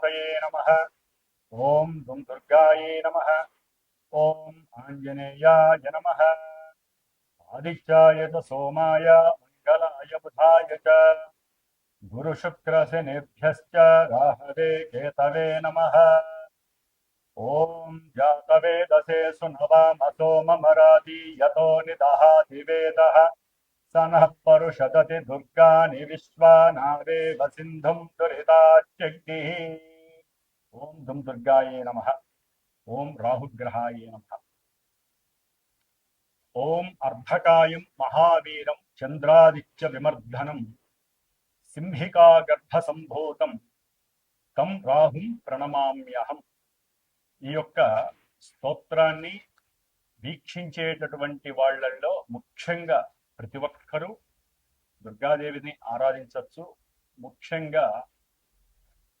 श्रीगुरुमातये नमः। ॐ दुं दुर्गायै नमः। ॐ आञ्जनेयाय नमः। आदित्याय च सोमाय, मङ्गलाय बुधाय च। गुरुशुक्रशनिभ्यश्च राहवे केतवे नमः। ॐ जातवेदसे सुनवामसो ममराति यतो निदहाति वेदः। स नः परुषदति दुर्गानि विश्वानारेव सिन्धुम् दुरिताच्यग्निः ఓం దుమ్ దుర్గాయే నమ. ఓం రాహుగ్రహాయే నమ. ఓం అర్ధకాయం మహావీరం చంద్రాదిత్య విమర్ధనం. సింహికాగర్భసంభూతం తం రాహుం ప్రణమామ్యహం. ఈ యొక్క స్తోత్రాన్ని వీక్షించేటటువంటి వాళ్ళల్లో ముఖ్యంగా ప్రతి ఒక్కరూ దుర్గాదేవిని ఆరాధించవచ్చు. ముఖ్యంగా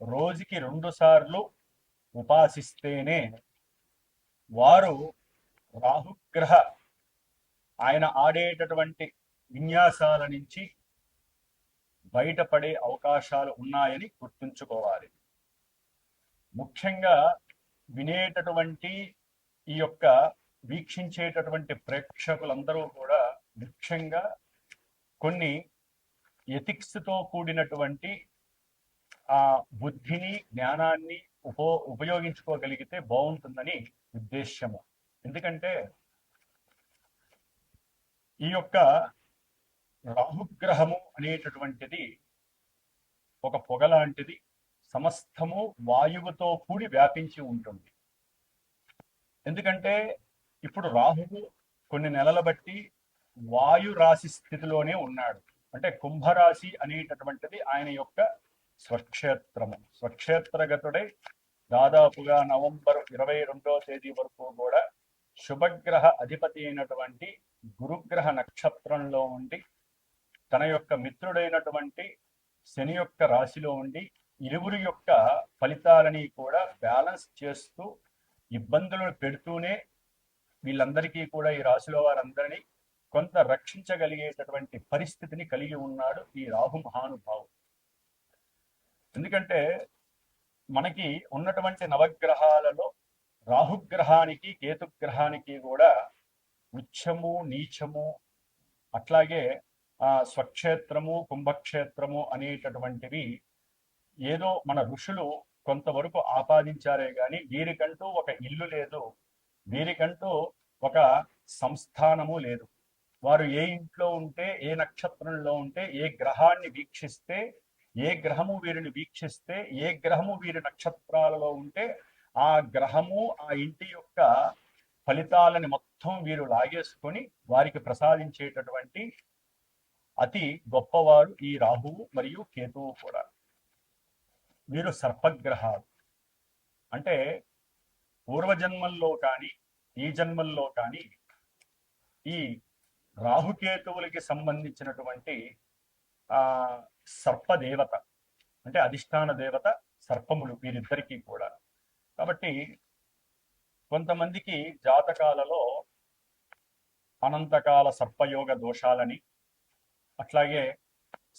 రోజుకి రెండు సార్లు ఉపాసిస్తేనే వారు రాహుగ్రహ ఆయన ఆడేటటువంటి విన్యాసాల నుంచి బయటపడే అవకాశాలు ఉన్నాయని గుర్తుంచుకోవాలి. ముఖ్యంగా వినేటటువంటి ఈ యొక్క వీక్షించేటటువంటి ప్రేక్షకులందరూ కూడా ముఖ్యంగా కొన్ని ఎథిక్స్తో కూడినటువంటి ఆ బుద్ధిని జ్ఞానాన్ని ఉపో ఉపయోగించుకోగలిగితే బాగుంటుందని ఉద్దేశ్యము. ఎందుకంటే ఈ యొక్క రాహుగ్రహము అనేటటువంటిది ఒక పొగ లాంటిది సమస్తము వాయువుతో కూడి వ్యాపించి ఉంటుంది. ఎందుకంటే ఇప్పుడు రాహువు కొన్ని నెలల బట్టి వాయు రాశి స్థితిలోనే ఉన్నాడు. అంటే కుంభరాశి అనేటటువంటిది ఆయన యొక్క స్వక్షేత్రము. స్వక్షేత్రగతుడై దాదాపుగా నవంబర్ ఇరవై రెండో తేదీ వరకు కూడా శుభగ్రహ అధిపతి అయినటువంటి గురుగ్రహ నక్షత్రంలో ఉండి తన యొక్క మిత్రుడైనటువంటి శని యొక్క రాశిలో ఉండి ఇరువురి యొక్క ఫలితాలని కూడా బ్యాలెన్స్ చేస్తూ ఇబ్బందులను పెడుతూనే వీళ్ళందరికీ కూడా ఈ రాశిలో వారందరినీ కొంత రక్షించగలిగేటటువంటి పరిస్థితిని కలిగి ఉన్నాడు ఈ రాహు మహానుభావుడు. ఎందుకంటే మనకి ఉన్నటువంటి నవగ్రహాలలో రాహుగ్రహానికి కేతుగ్రహానికి కూడా ఉచ్చము నీచము అట్లాగే ఆ స్వక్షేత్రము కుంభక్షేత్రము అనేటటువంటివి ఏదో మన ఋషులు కొంతవరకు ఆపాదించారే గాని వీరికంటూ ఒక ఇల్లు లేదు. వీరికంటూ ఒక సంస్థానము లేదు. వారు ఏ ఇంట్లో ఉంటే ఏ నక్షత్రంలో ఉంటే ఏ గ్రహాన్ని వీక్షిస్తే ఏ గ్రహము వీరిని వీక్షిస్తే ఏ గ్రహము వీరి నక్షత్రాలలో ఉంటే ఆ గ్రహము ఆ ఇంటి యొక్క ఫలితాలని మొత్తం వీరు లాగేసుకొని వారికి ప్రసాదించేటటువంటి అతి గొప్పవారు ఈ రాహువు మరియు కేతువు కూడా. వీరు సర్పగ్రహాలు. అంటే పూర్వజన్మల్లో కానీ ఈ జన్మల్లో కానీ ఈ రాహుకేతువులకి సంబంధించినటువంటి ఆ సర్పదేవత. అంటే అధిష్టాన దేవత సర్పములు వీరిద్దరికీ కూడా. కాబట్టి కొంతమందికి జాతకాలలో అనంతకాల సర్పయోగ దోషాలని అట్లాగే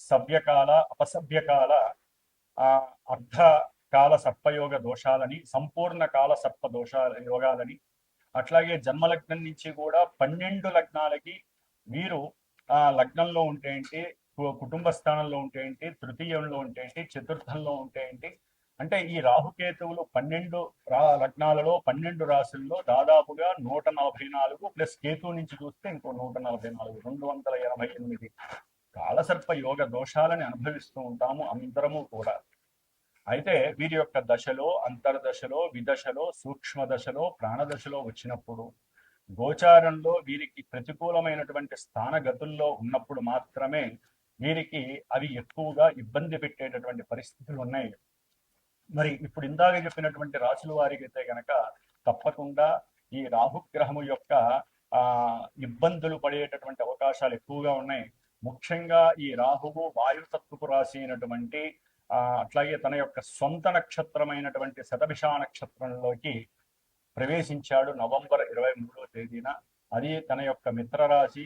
సవ్యకాల అపసభ్యకాల ఆ అర్ధకాల సర్పయోగ దోషాలని సంపూర్ణ కాల సర్ప దోషాల యోగాలని అట్లాగే జన్మలగ్నం నుంచి కూడా పన్నెండు లగ్నాలకి వీరు ఆ లగ్నంలో ఉంటే ఏంటి కుటుంబ స్థానంలో ఉంటే ఏంటి తృతీయంలో ఉంటే ఏంటి చతుర్థంలో ఉంటే ఏంటి అంటే ఈ రాహుకేతువులు పన్నెండు రా లగ్నాలలో పన్నెండు రాశుల్లో దాదాపుగా నూట నలభై నాలుగు ప్లస్ కేతు నుంచి చూస్తే ఇంకో నూట నలభై నాలుగు రెండు వందల ఎనభై ఎనిమిది. కాలసర్ప యోగ దోషాలని అనుభవిస్తూ ఉంటాము అందరము కూడా. అయితే వీరి యొక్క దశలో అంతర్దశలో విదశలో సూక్ష్మ దశలో ప్రాణదశలో వచ్చినప్పుడు గోచారంలో వీరికి ప్రతికూలమైనటువంటి స్థానగతుల్లో ఉన్నప్పుడు మాత్రమే వీరికి అవి ఎక్కువగా ఇబ్బంది పెట్టేటటువంటి పరిస్థితులు ఉన్నాయి. మరి ఇప్పుడు ఇందాక చెప్పినటువంటి రాసుల వారికి అయితే గనక తప్పకుండా ఈ రాహుగ్రహము యొక్క ఆ ఇబ్బందులు పడేటటువంటి అవకాశాలు ఎక్కువగా ఉన్నాయి. ముఖ్యంగా ఈ రాహువు వాయుతత్వపు రాశి అయినటువంటి ఆ అట్లాగే తన యొక్క సొంత నక్షత్రమైనటువంటి శతభిష నక్షత్రంలోకి ప్రవేశించాడు నవంబర్ ఇరవై మూడవ తేదీన. అది తన యొక్క మిత్రరాశి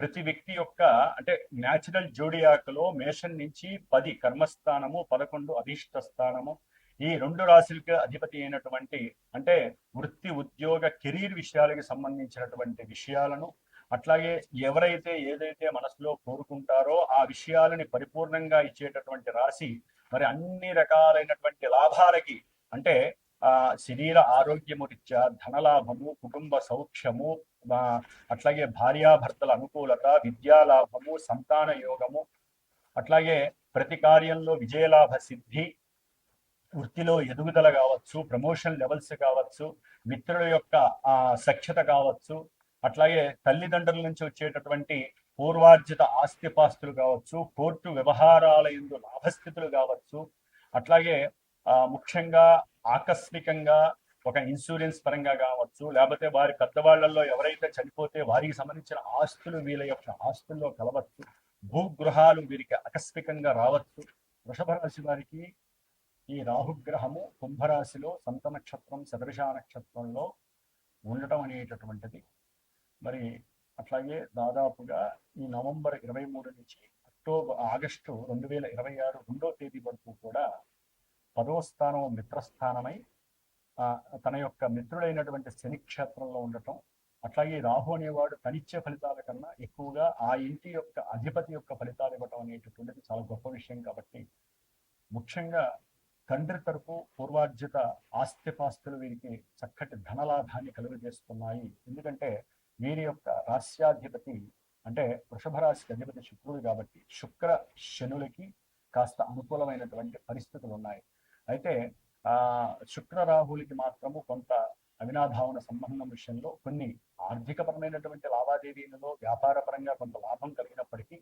ప్రతి వ్యక్తి యొక్క అంటే న్యాచురల్ జోడియాకులో మేషం నుంచి పది కర్మస్థానము పదకొండు అధిష్ట స్థానము ఈ రెండు రాశులకి అధిపతి అయినటువంటి అంటే వృత్తి ఉద్యోగ కెరీర్ విషయాలకి సంబంధించినటువంటి విషయాలను అట్లాగే ఎవరైతే ఏదైతే మనసులో కోరుకుంటారో ఆ విషయాలని పరిపూర్ణంగా ఇచ్చేటటువంటి రాశి మరి అన్ని రకాలైనటువంటి లాభాలకి అంటే ఆ శరీర ఆరోగ్యము రీత్యా ధనలాభము కుటుంబ సౌఖ్యము అట్లాగే భార్యాభర్తల అనుకూలత విద్యాలాభము సంతాన యోగము అట్లాగే ప్రతి కార్యంలో విజయలాభ సిద్ధి వృత్తిలో ఎదుగుదల కావచ్చు ప్రమోషన్ లెవెల్స్ కావచ్చు మిత్రుల యొక్క ఆ సఖ్యత కావచ్చు అట్లాగే తల్లిదండ్రుల నుంచి వచ్చేటటువంటి పూర్వార్జిత ఆస్తిపాస్తులు కావచ్చు కోర్టు వ్యవహారాల ఎందు లాభస్థితులు కావచ్చు అట్లాగే ముఖ్యంగా ఆకస్మికంగా ఒక ఇన్సూరెన్స్ పరంగా కావచ్చు లేకపోతే వారి పెద్దవాళ్ళలో ఎవరైతే చనిపోతే వారికి సంబంధించిన ఆస్తులు వీళ్ళ యొక్క ఆస్తుల్లో కలవచ్చు భూగృహాలు వీరికి ఆకస్మికంగా రావచ్చు. వృషభ రాశి వారికి ఈ రాహుగ్రహము కుంభరాశిలో సంత నక్షత్రం శతభిష నక్షత్రంలో ఉండటం అనేటటువంటిది. మరి అట్లాగే దాదాపుగా ఈ నవంబర్ ఇరవై మూడు నుంచి అక్టోబర్ ఆగస్టు రెండు వేల ఇరవై ఆరు రెండో తేదీ వరకు కూడా పదో స్థానం మిత్రస్థానమై ఆ, తన యొక్క మిత్రుడైనటువంటి శని క్షేత్రంలో ఉండటం అట్లాగే రాహు అనేవాడు తనిచ్చే ఫలితాల కన్నా ఎక్కువగా ఆ ఇంటి యొక్క అధిపతి యొక్క ఫలితాలు ఇవ్వటం అనేటటువంటిది చాలా గొప్ప విషయం కాబట్టి ముఖ్యంగా తండ్రి తరపు పూర్వార్జిత ఆస్తిపాస్తులు వీరికి చక్కటి ధనలాభాన్ని కలుగజేస్తున్నాయి. ఎందుకంటే వీరి యొక్క రాస్యాధిపతి అంటే వృషభ రాశికి అధిపతి శుక్రుడు కాబట్టి శుక్ర శనులకి కాస్త అనుకూలమైనటువంటి పరిస్థితులు ఉన్నాయి. అయితే ఆ శుక్ర రాహులకి మాత్రము కొంత అవినాభావన సంబంధం విషయంలో కొన్ని ఆర్థికపరమైనటువంటి లావాదేవీలలో వ్యాపారపరంగా కొంత లాభం కలిగినప్పటికీ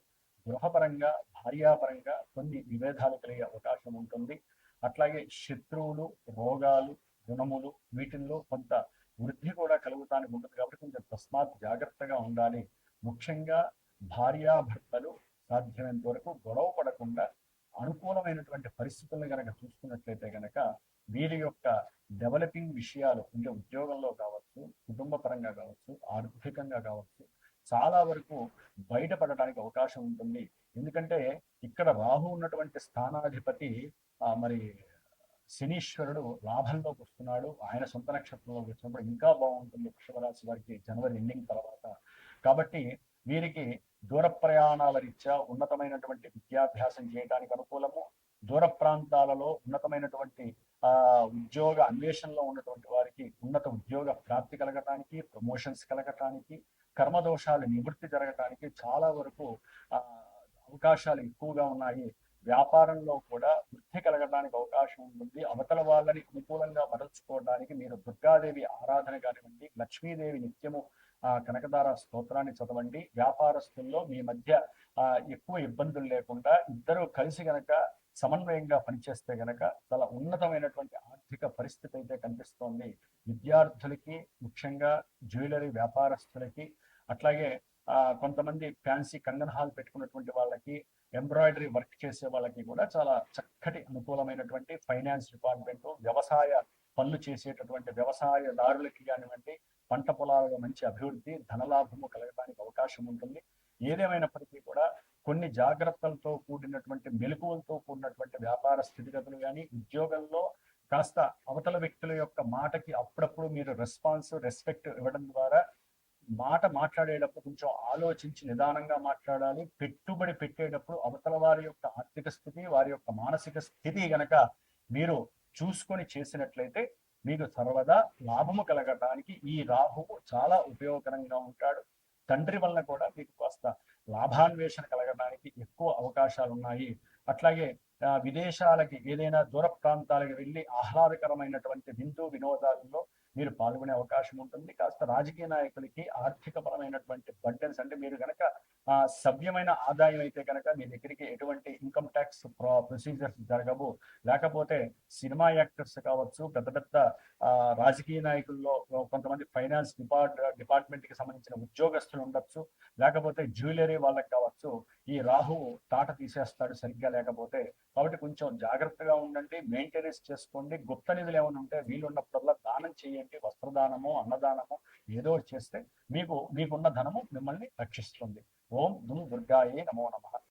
గృహపరంగా భార్యాపరంగా కొన్ని విభేదాలు కలిగే అవకాశం ఉంటుంది. అట్లాగే శత్రువులు రోగాలు గుణములు వీటిల్లో కొంత వృద్ధి కూడా కలుగుతానికి ఉంటుంది కాబట్టి కొంచెం తస్మాత్ జాగ్రత్తగా ఉండాలి. ముఖ్యంగా భార్యాభర్తలు సాధ్యమైనంత వరకు గొడవ పడకుండా అనుకూలమైనటువంటి పరిస్థితులను కనుక చూసుకున్నట్లయితే కనుక వీరి యొక్క డెవలపింగ్ విషయాలు అంటే ఉద్యోగంలో కావచ్చు కుటుంబ పరంగా కావచ్చు ఆర్థికంగా కావచ్చు చాలా వరకు బయటపడడానికి అవకాశం ఉంటుంది. ఎందుకంటే ఇక్కడ రాహు ఉన్నటువంటి స్థానాధిపతి మరి శనీశ్వరుడు లాభంలోకి వస్తున్నాడు. ఆయన సొంత నక్షత్రంలోకి వచ్చినప్పుడు ఇంకా బాగుంటుంది. వృషభ రాశి వారికి జనవరి ఎండింగ్ తర్వాత. కాబట్టి వీరికి దూర ప్రయాణాల రీత్యా ఉన్నతమైనటువంటి విద్యాభ్యాసం చేయడానికి అనుకూలము. దూర ప్రాంతాలలో ఉన్నతమైనటువంటి ఆ ఉద్యోగ అన్వేషణలో ఉన్నటువంటి వారికి ఉన్నత ఉద్యోగ ప్రాప్తి కలగటానికి ప్రమోషన్స్ కలగటానికి కర్మదోషాలు నివృత్తి జరగటానికి చాలా వరకు ఆ అవకాశాలు ఎక్కువగా ఉన్నాయి. వ్యాపారంలో కూడా వృద్ధి కలగడానికి అవకాశం ఉంటుంది. అవతల వాళ్ళని అనుకూలంగా మరల్చుకోవడానికి మీరు దుర్గాదేవి ఆరాధన కానివ్వండి లక్ష్మీదేవి నిత్యము ఆ కనకదార స్తోత్రాన్ని చదవండి. వ్యాపారస్తుల్లో మీ మధ్య ఆ ఎక్కువ ఇబ్బందులు లేకుండా ఇద్దరు కలిసి గనక సమన్వయంగా పనిచేస్తే గనక చాలా ఉన్నతమైనటువంటి ఆర్థిక పరిస్థితి అయితే కనిపిస్తోంది. విద్యార్థులకి ముఖ్యంగా జ్యువెలరీ వ్యాపారస్తులకి అట్లాగే కొంతమంది ఫ్యాన్సీ కంగన్ హాల్ పెట్టుకున్నటువంటి వాళ్ళకి ఎంబ్రాయిడరీ వర్క్ చేసే వాళ్ళకి కూడా చాలా చక్కటి అనుకూలమైనటువంటి ఫైనాన్స్ డిపార్ట్మెంట్ వ్యవసాయ పనులు చేసేటటువంటి వ్యవసాయదారులకి కానివ్వండి పంట పొలాలలో మంచి అభివృద్ధి ధనలాభము కలగడానికి అవకాశం ఉంటుంది. ఏదేమైనప్పటికీ కూడా కొన్ని జాగ్రత్తలతో కూడినటువంటి మెలకువలతో కూడినటువంటి వ్యాపార స్థితిగతులు కానీ ఉద్యోగంలో కాస్త అవతల వ్యక్తుల యొక్క మాటకి అప్పుడప్పుడు మీరు రెస్పాన్స్ రెస్పెక్ట్ ఇవ్వడం ద్వారా మాట మాట్లాడేటప్పుడు కొంచెం ఆలోచించి నిదానంగా మాట్లాడాలి. పెట్టుబడి పెట్టేటప్పుడు అవతల వారి యొక్క ఆర్థిక స్థితి వారి యొక్క మానసిక స్థితి గనక మీరు చూసుకొని చేసినట్లయితే మీకు సర్వదా లాభము కలగటానికి ఈ రాహువు చాలా ఉపయోగకరంగా ఉంటాడు. తండ్రి వలన కూడా మీకు కాస్త లాభాన్వేషణ కలగడానికి ఎక్కువ అవకాశాలు ఉన్నాయి అట్లాగే విదేశాలకి ఏదైనా దూర ప్రాంతాలకు వెళ్ళి ఆహ్లాదకరమైనటువంటి విందు వినోదాలలో మీరు పాల్గొనే అవకాశం ఉంటుంది. కాస్త రాజకీయ నాయకులకి ఆర్థిక పరమైనటువంటి అంటే మీరు కనుక సభ్యమైన ఆదాయం అయితే కనుక మీ దగ్గరికి ఎటువంటి ఇన్కమ్ ట్యాక్స్ ప్రొసీజర్స్ జరగవు. లేకపోతే సినిమా యాక్టర్స్ కావచ్చు పెద్ద పెద్ద రాజకీయ నాయకుల్లో కొంతమంది ఫైనాన్స్ డిపార్ట్ డిపార్ట్మెంట్కి సంబంధించిన ఉద్యోగస్తులు ఉండొచ్చు. లేకపోతే జ్యువెలరీ వాళ్ళకి కావచ్చు ఈ రాహువు తాట తీసేస్తాడు సరిగ్గా లేకపోతే. కాబట్టి కొంచెం జాగ్రత్తగా ఉండండి మెయింటెనెన్స్ చేసుకోండి. గుప్త నిధులు ఏమైనా ఉంటే వీలున్నప్పుడల్లా దానం చేయండి. వస్త్రదానము అన్నదానము ఏదో చేస్తే మీకు మీకున్న ధనము మిమ్మల్ని రక్షిస్తుంది. ఓం దుమ్ దుర్గాయే నమో నమ